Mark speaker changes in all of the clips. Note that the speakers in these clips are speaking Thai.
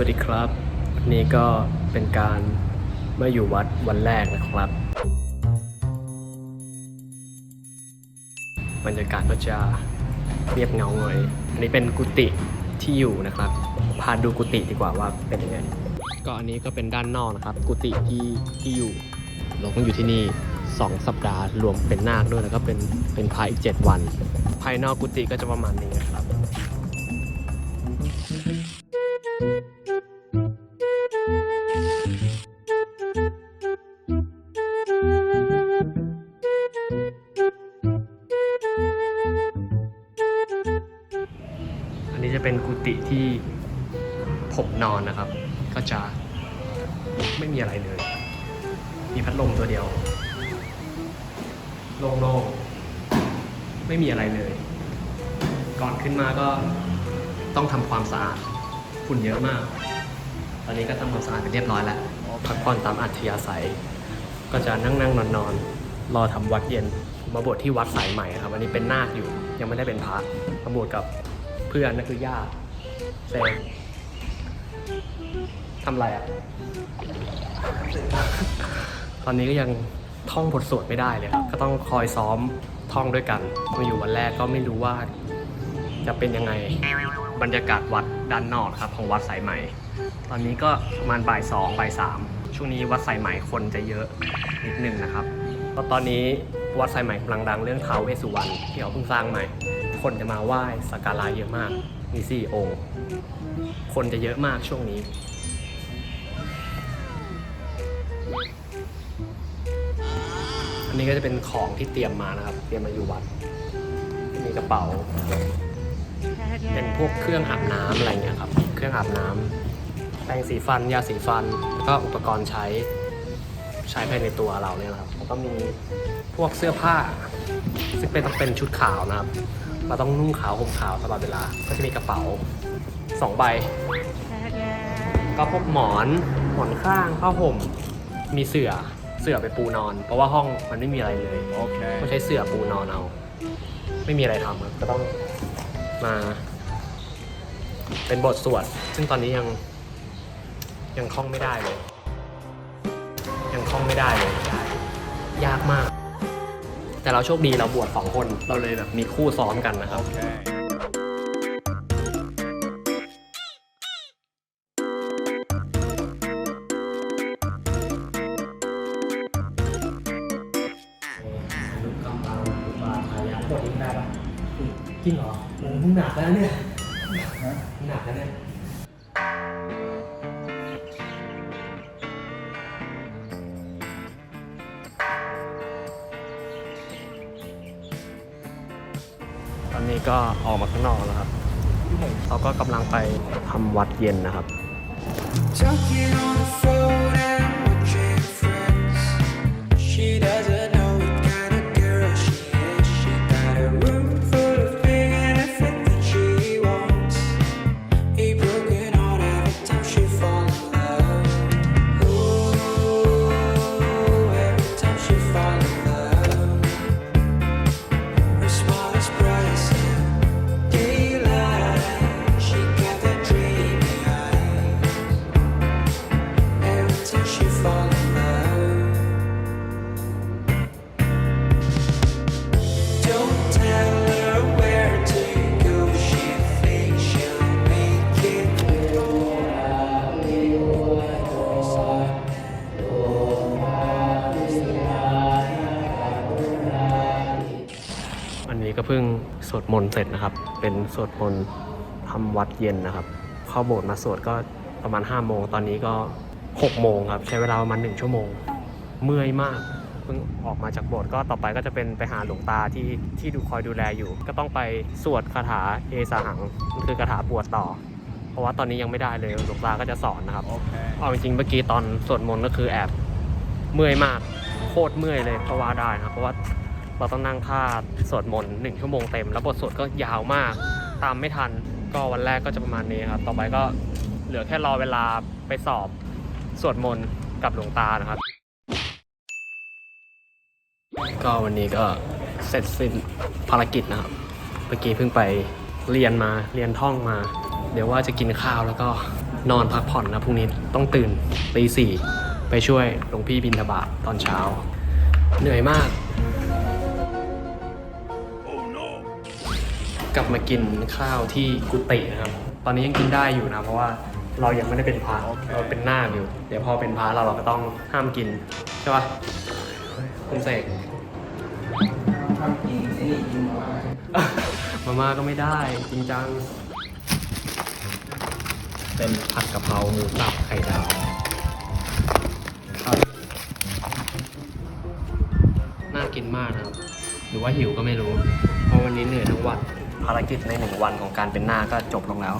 Speaker 1: วัสดีครับวันนี้ก็เป็นการมาอยู่วัดวันแรกนะครับ บรรยากาศก็จะเรียบเงาหน่อย อันนี้เป็นกุฏิที่อยู่นะครับ พาดูกุฏิดีกว่าว่าเป็นยังไง ก็อันนี้ก็เป็นด้านนอกนะครับ กุฏิที่ที่อยู่เราต้องอยู่ที่นี่ 2 สัปดาห์รวมเป็นนาคด้วยแล้วก็เป็นเป็นพระอีก 7 วัน ภายนอกกุฏิก็จะประมาณนี้นะครับ นี้จะเป็นกุฏิที่ผมนอนนะครับ ก็จะไม่มีอะไรเลย มีพัดลมตัวเดียว โล่งๆ ไม่มีอะไรเลย ก่อนขึ้นมาก็ต้องทำความสะอาดฝุ่นเยอะมาก ตอนนี้ก็ทำความสะอาดไปเรียบร้อยแล้วพักผ่อนตามอัธยาศัย ก็จะนั่งนั่งนอนนอนๆรอทำวัดเย็นมมาบวชที่วัดสายใหม่ครับอันนี้เป็นนาคอยู่ยังไม่ได้เป็นพระมาบวชกับเพื่อนนั่นคือญาติ เซนทำไรอะตอนนี้ก็ยังท่องบทสวดไม่ได้เลยครับก็ต้องคอยซ้อมท่องด้วยกันมาอยู่วันแรกก็ไม่รู้ว่า จะเป็นยังไงบรรยากาศวัดด้านนอกครับ ของวัดสายใหม่ ตอนนี้ก็ประมาณบ่ายสองบ่ายสามช่วงนี้วัดสายใหม่คนจะเยอะนิดนึงนะครับเพราะตอนนี้วัดสายใหม่กำลังดังเรื่องท้าวเวสุวรรณที่เขาเพิ่งสร้างใหม่ คนจะมาไหว้สักการะเยอะมาก มีสี่องค์ คนจะเยอะมากช่วงนี้ อันนี้ก็จะเป็นของที่เตรียมมานะครับ เตรียมมาอยู่วัด มีกระเป๋า เป็นพวกเครื่องอาบน้ำอะไรเงี้ยครับ เครื่องอาบน้ำแปรงสีฟัน ยาสีฟัน แล้วก็อุปกรณ์ใช้ใช้ภายในตัวเราเนี่ยนะครับ แล้วก็มีพวกเสื้อผ้า ซึ่งเป็นต้องเป็นชุดขาวนะครับ เราต้องนุ่งขาวห่มขาวตลอดเวลา ก็จะมีกระเป๋าสองใบ ก็พวกหมอนหมอนข้างผ้าห่ม มีเสื่อเสื่อไปปูนอน เพราะว่าห้องมันไม่มีอะไรเลย
Speaker 2: Okay.
Speaker 1: ต้องใช้เสื่อปูนอนเอา ไม่มีอะไรทำครับก็ต้องมา เป็นบทสวด ซึ่งตอนนี้ยังยังคล่องไม่ได้เลย ยังคล่องไม่ได้เลย ยากมาก แต่เราโชคดีเราบวชสองคน เราเลยแบบมีคู่ซ้อมกันนะครับ
Speaker 2: Okay.
Speaker 1: ลูกกำลังบาทายาบทนี้ได้ปะจริงเหรอโอ้มึงหนักแล้วเนี่ยมึงหนักแล้วเนี่ย ก็ออกมาข้างนอกแล้วครับเราก็กำลังไปทำวัดเย็นนะครับ มนต์เสร็จนะครับ เป็นสวดมนต์ทำวัดเย็นนะครับ เข้าโบสถ์มาสวดก็ประมาณ5้าโมงตอนนี้ก็6โมงครับ ใช้เวลาประมาณ1ชั่วโมง เมื่อยมากเพิ่งออกมาจากโบสถ์ก็ต่อไปก็จะเป็นไปหาหลวงตาที่ที่ดูคอยดูแลอยู่ ก็ต้องไปสวดคาถาเอสาหังมันคือคาถาบวชต่อ เพราะว่าตอนนี้ยังไม่ได้เลยหลวงตาก็จะสอนนะครับ
Speaker 2: Okay.
Speaker 1: เอาจริงๆเมื่อกี้ตอนสวดมนต์ก็คือแอบเมื่อยมากโคตรเมื่อยเลยก็ว่าได้นะครับเพราะว่า เราต้องนั่งท่าสวดมนต์หนึ่งชั่วโมงเต็ม แล้วบทสวดก็ยาวมาก ตามไม่ทัน ก็วันแรกก็จะประมาณนี้ครับ ต่อไปก็เหลือแค่รอเวลาไปสอบสวดมนต์กับหลวงตานะครับ ก็วันนี้ก็เสร็จสิ้นภารกิจนะครับ เมื่อกี้เพิ่งไปเรียนมาเรียนท่องมา เดี๋ยวว่าจะกินข้าวแล้วก็นอนพักผ่อนนะพรุ่งนี้ต้องตื่นตีสี่ไปช่วยหลวงพี่บินทบาทตอนเช้า เหนื่อยมาก กลับมากินข้าวที่กุฏินะครับ ตอนนี้ยังกินได้อยู่นะเพราะว่าเรายังไม่ได้เป็นพระเราเป็นนาคอยู่ เดี๋ยวพอเป็นพระเราเราก็ต้องห้ามกินใช่ปะคุณเสก
Speaker 2: ทำจริงไอ้นี่จริงว่า
Speaker 1: มาม่าก็ไม่ได้จริงจัง เป็นผัดกะเพราหมูสับไข่ดาวครับน่ากินมากนะครับ หรือว่าหิวก็ไม่รู้ เพราะวันนี้เหนื่อยทั้งวัน ภารกิจในหนึ่งวันของการเป็นหน้าก็จบลงแล้ว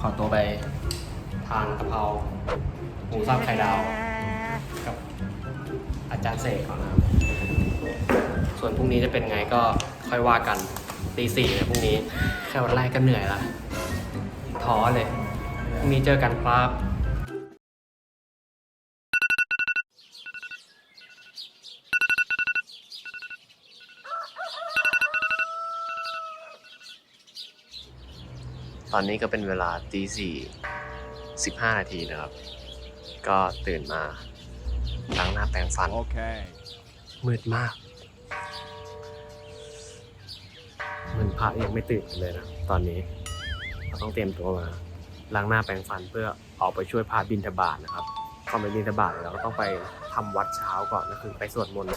Speaker 1: ขอตัวไปทานกะเพราหมูสับไข่ดาว กับอาจารย์เสกก่อนนะครับ ส่วนพรุ่งนี้จะเป็นไงก็ค่อยว่ากันตีสี่เนี่ยพรุ่งนี้ แค่วันแรกก็เหนื่อยละท้อเลยพรุ่งนี้เจอกันครับ ตอนนี้ก็เป็นเวลาตีสี่สิบห้านาทีนะครับ ก็ตื่นมาล้างหน้าแปรงฟัน
Speaker 3: Okay.
Speaker 1: มืดมากเหมือนพระยังไม่ตื่นเลยนะตอนนี้เราต้องเตรียมตัวมาล้างหน้าแปรงฟันเพื่อออกไปช่วยพระบินทบาทนะครับก่อนไปบินทบาทเนี่ยเราก็ต้องไปทำวัดเช้าก่อนก็คือไปสวดมนต์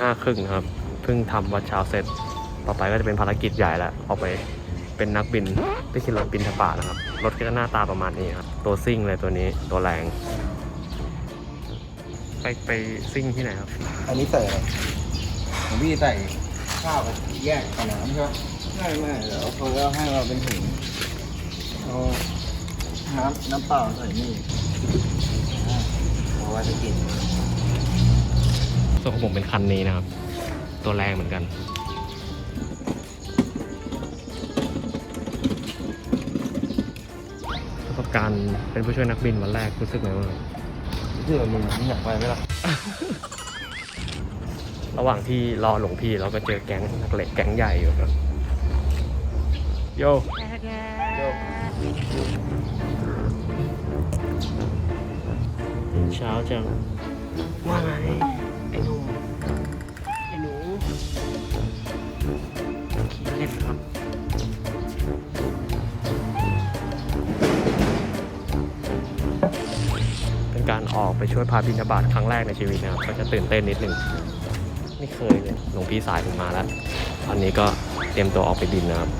Speaker 1: ห้าครึ่งครับ เพิ่งทำวัดเช้าเสร็จ ต่อไปก็จะเป็นภารกิจใหญ่แล้วออกไปเป็นนักบินไปขี่รถบินทบาทนะครับ รถก็จะหน้าตาประมาณนี้ครับ ตัวซิ่งเลยตัวนี้ตัวแรง ไปไปซิ่งที่ไหนครับ
Speaker 2: อันนี้ใส่อะไรของพี่ใส่ข้าวกับแยกกับน้ำใช่ไหมไม่ไม่เดี๋ยวเขาจะให้เราเป็นถุงเอาน้ำน้ำเปล่าใส่นี่อ่าเอาไว้จะกิน
Speaker 1: ส่วนของผมเป็นคันนี้นะครับ ตัวแรงเหมือนกัน ประสบการณ์เป็นผู้ช่วยนักบินวันแรกรู้สึกไงบ้าง
Speaker 2: เชื่อมึงมึงอยากไปไหมล่ะ
Speaker 1: ระหว่างที่รอหลวงพี่เราก็เจอแก๊งนักเลงแก๊งใหญ่อยู่ครับ โย
Speaker 2: โยก
Speaker 1: เช้าจังว่าไง การออกไปช่วยพาบินบาตครั้งแรกในชีวิตนะครับก็จะตื่นเต้นนิดนึงไม่เคยเลยหลวงพี่สายผมมาแล้วตอนนี้ก็เตรียมตัวออกไปบินนะครับ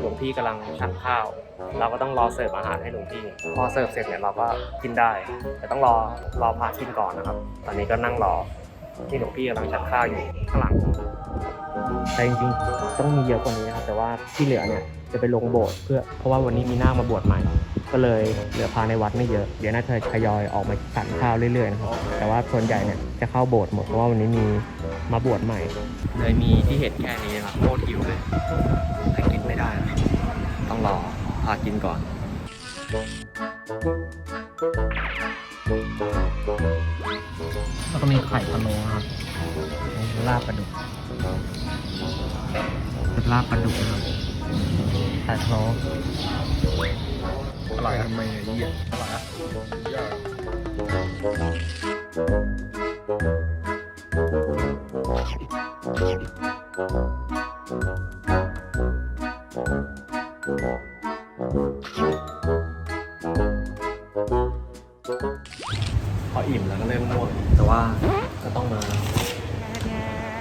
Speaker 1: หลวงพี่กำลังฉันข้าว เราก็ต้องรอเสิร์ฟอาหารให้หลวงพี่ พอเสิร์ฟเสร็จเนี่ยเราก็กินได้ แต่ต้องรอรอพากินก่อนนะครับ ตอนนี้ก็นั่งรอที่หลวงพี่กำลังฉันข้าวอยู่ข้างหลังแต่จริงๆต้องมีเยอะกว่านี้นะครับ แต่ว่าที่เหลือเนี่ยจะไปลงโบสถ์เพื่อเพราะว่าวันนี้มีนาคมาบวชใหม่ ก็เลยเหลือพาในวัดไม่เยอะเดี๋ยวน่าจะทยอยออกมาสั่นข้าวเรื่อยๆนะครับแต่ว่าส่วนใหญ่เนี่ยจะเข้าโบสถ์หมดเพราะว่าวันนี้มีมาบวชใหม่ เลยมีที่เห็นแค่นี้นะครับโคตรหิวเลยแต่กินไม่ได้นะต้องรอพากินก่อน แล้วก็มีไข่พะโล้ครับลาบปลาดุกเป็นลาบปลาดุกนะครับไข่พะโล้
Speaker 2: อร่อยทำไมไอ้เหี้ยอร่อยอะ
Speaker 1: พออิ่มแล้วก็เริ่มง่วงแต่ว่าก็ต้องมา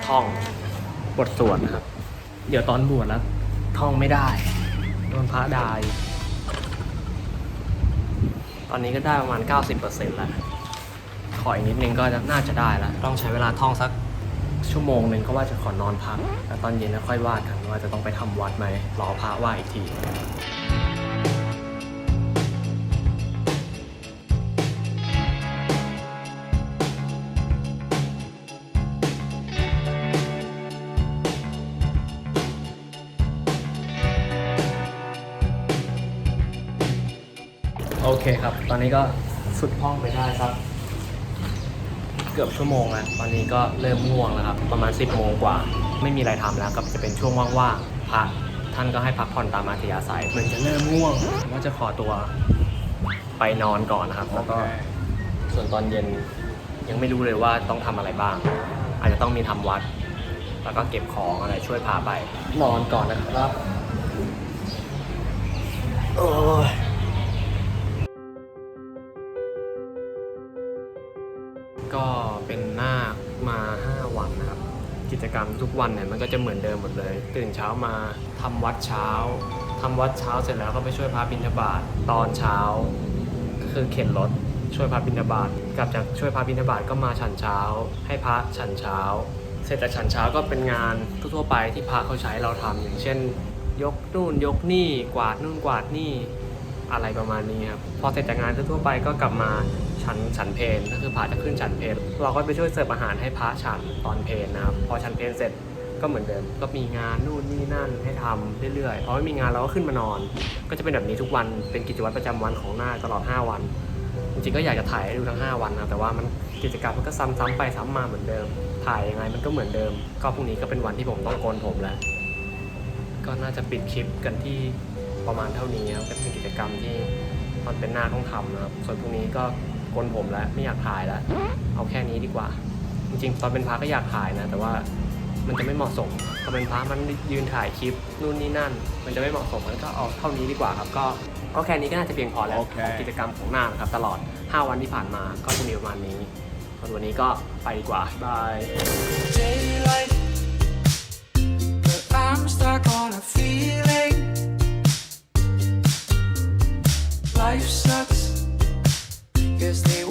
Speaker 1: ท่องบทสวดนะครับ เดี๋ยวตอนบวชแล้วท่องไม่ได้โดนพระดาย ตอนนี้ก็ได้ประมาณ 90%แล้ว ขออีกนิดนึงก็น่าจะได้แล้ว ต้องใช้เวลาท่องสักชั่วโมงหนึ่งก็ว่าจะขอนอนพัก แล้วตอนเย็นก็ค่อยว่ากันว่าจะต้องไปทำวัดไหมรอพระว่าอีกที คครับ ตอนนี้ก็สุดห้องไปได้ครับ เกือบชั่วโมงแล้ว ตอนนี้ก็เริ่มง่วงแล้วครับ ประมาณ 10บโมงกว่า ไม่มีอะไรทำแล้วก็จะเป็นช่วงว่างๆพักท่านก็ให้พักผ่อนตามอัธยาศัยเหมือนจะเริ่มง่วงว่าจะขอตัวไปนอนก่อนนะครับ แล้วก็ ส่วนตอนเย็นยังไม่รู้เลยว่าต้องทำอะไรบ้าง อาจจะต้องมีทำวัด แล้วก็เก็บของอะไรช่วยพาไป นอนก่อนนะครับ โอ้ย ก็เป็นหน้ามา 5 วันนะครับ กิจกรรมทุกวันเนี่ยมันก็จะเหมือนเดิมหมดเลย ตื่นเช้ามาทำวัดเช้าทำวัดเช้าเสร็จแล้วก็ไปช่วยพระบิณฑบาตตอนเช้าก็คือเข็นรถช่วยพระบิณฑบาตกลับจากช่วยพระบิณฑบาตก็มาฉันเช้า ให้พระฉันเช้า เสร็จจากฉันเช้าก็เป็นงานทั่วไปที่พระเขาใช้เราทำอย่างเช่น ยกนู่นยกนี่กวาดนู่นกวาดนี่ อะไรประมาณนี้ครับพอเสร็จจากงานทั่วไปก็กลับมาฉันฉันเพลก็คือพระจะขึ้นฉันเพลเราก็ไปช่วยเสิร์ฟอาหารให้พระฉันตอนเพลนะครับพอฉันเพลเสร็จก็เหมือนเดิมก็มีงานนู่นนี่นั่นให้ทำเรื่อยๆพอไม่มีงานเราก็ขึ้นมานอน ก็จะเป็นแบบนี้ทุกวันเป็นกิจวัตรประจำวันของหน้าตลอด 5 วัน จริงๆก็อยากจะถ่ายให้ดูทั้ง 5 วันนะแต่ว่ามันกิจกรรมมันก็ซ้ำๆไปซ้ำมาเหมือนเดิม ถ่ายยังไงมันก็เหมือนเดิม ก็พรุ่งนี้ก็เป็นวันที่ผมต้องโกนผมแล้วก็น่าจะปิดคลิปกันที่ ประมาณเท่านี้ครับก็เป็นกิจกรรมที่ตอนเป็นหน้าต้องทำนะครับ ส่วนพรุ่งนี้ก็โกนผมแล้วไม่อยากถ่ายแล้วเอาแค่นี้ดีกว่า จริงๆ ตอนเป็นพระก็อยากถ่ายนะ แต่ว่ามันจะไม่เหมาะสมตอนเป็นพระมันยืนถ่ายคลิปนู่นนี่นั่น มันจะไม่เหมาะสมมันก็เอาเท่านี้ดีกว่าครับ ก็ก็แค่นี้ก็น่าจะเพียงพอแล้วของกิจกรรมของหน้านะครับ ตลอด 5 วันที่ผ่านมาก็จะมีประมาณนี้ส่วนวันนี้ก็ไปดีกว่าบาย
Speaker 4: daylight. But I'm stuck on a feeling. Life sucks. Cause they